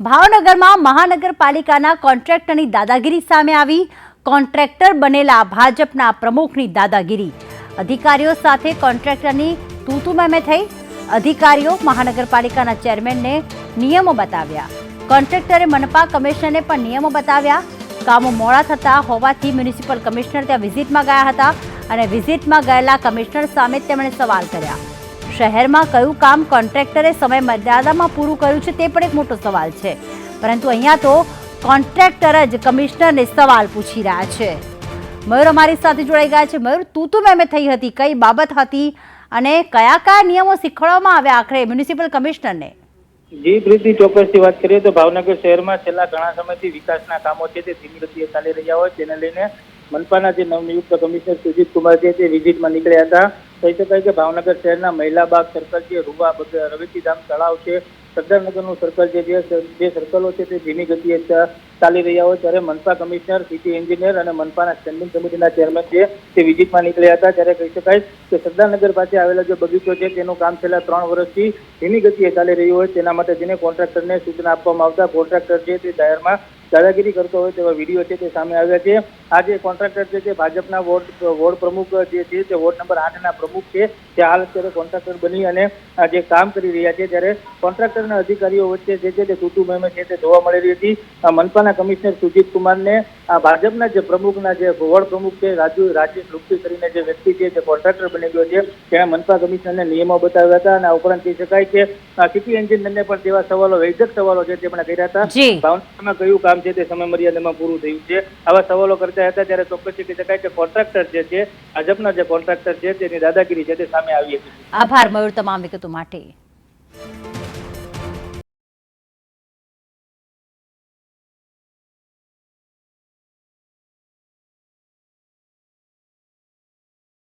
ભાવનગરમાં મહાનગરપાલિકાના કોન્ટ્રાક્ટરની દાદાગીરી સામે આવી. કોન્ટ્રાક્ટર બનેલા ભાજપના પ્રમુખની દાદાગીરી. અધિકારીઓ સાથે કોન્ટ્રાક્ટરની તૂતુ મેમે થઈ. અધિકારીઓ મહાનગરપાલિકાના ચેરમેનને નિયમો બતાવ્યા. કોન્ટ્રાક્ટરે મનપા કમિશનરને પણ નિયમો બતાવ્યા. કામો મોડા થતા હોવાથી મ્યુનિસિપલ કમિશનર ત્યાં વિઝિટમાં ગયા હતા અને વિઝિટમાં ગયેલા કમિશનર સામે તેમણે સવાલ કર્યા. શહેરમાં કયું કામ કોન્ટ્રાક્ટરે સમય મર્યાદામાં પૂરું કર્યું છે તે પણ એક મોટો સવાલ છે. પરંતુ અહીંયા તો કોન્ટ્રાક્ટર જ કમિશનરને સવાલ પૂછી રહ્યા છે. મયુર અમારી સાથે જોડાઈ ગયા છે. મયુર, તું તું મેમે થઈ હતી. કઈ બાબત હતી અને કયા કયા નિયમો શીખવાડવામાં આવ્યા આખરે મ્યુનિસિપલ કમિશનરને? જી પ્રીતિ ચોક્કસથી વાત કરીએ તો ભાવનગર શહેરમાં છેલ્લા ઘણા સમયથી વિકાસના કામો છે તે ધીમી ગતિએ ચાલી રહ્યા હોય તેને લઈને મનપાના જે નવનિયુક્ત કમિશનર સુજીત કુમાર છે તે વિઝિટમાં નીકળ્યા હતા. કહી શકાય કે ભાવનગર શહેરના મહિલાબાગ સર્કલ છે, રૂવા રવેચીધામ તળાવ છે. સરદારનગરનું સર્કલ છે જે જે સર્કલો છે તે ધીમી ગતિએ ચાલી રહ્યા હોય ત્યારે મનપા કમિશનર સિટી એન્જિનિયર અને મનપાના સ્ટેન્ડિંગ કમિટીના ચેરમેન છે તે વિઝિટમાં નીકળ્યા હતા ત્યારે કહી શકાય કે સરદારનગર પાસે આવેલો જે બગીચો છે તેનું કામ છેલ્લા ત્રણ વર્ષથી ધીમી ગતિએ ચાલી રહ્યું હોય તેના માટે જેને કોન્ટ્રાક્ટરને સૂચના આપવામાં આવતા કોન્ટ્રાક્ટર છે તે જાહેરમાં દાદાગીરી કરતો હોય તેવા વીડિયો છે તે સામે આવ્યા છે. આ જે કોન્ટ્રાક્ટર છે તે ભાજપના વોર્ડ વોર્ડ પ્રમુખ જે છે તે વોર્ડ નંબર આઠના પ્રમુખ છે તે હાલ અત્યારે કોન્ટ્રાક્ટર બની અને જે કામ કરી રહ્યા છે ત્યારે કોન્ટ્રાક્ટરના અધિકારીઓ વચ્ચે જે છે તે તૂટુ મહેમે છે તે જોવા મળી રહી હતી. મનપાના કમિશનર સુજીત કુમારને આ ભાજપના જે પ્રમુખના જે વોર્ડ પ્રમુખ છે રાજુ રાજેશ લુપ્તી કરીને જે વ્યક્તિ છે જે કોન્ટ્રાક્ટર બની ગયો છે. તેણે મનપા કમિશનરને નિયમો બતાવ્યા હતા અને આ ઉપરાંત કહી શકાય કે સિટી એન્જિનિયરને પણ તેવા સવાલો વૈજક સવાલો છે તેમણે કર્યા હતા. જી. ભાવનગરમાં કયું કામ છે તે સમય મર્યાદામાં પૂરું થયું છે. આવા સવાલો કરતા હતા ત્યારે ચોક્કસ કહી શકાય કે કોન્ટ્રાક્ટર જે છે, ભાજપના જે કોન્ટ્રાક્ટર છે તેની દાદાગીરી છે તે સામે આવી હતી. આભાર, મયુર, તમામ વિગતો માટે.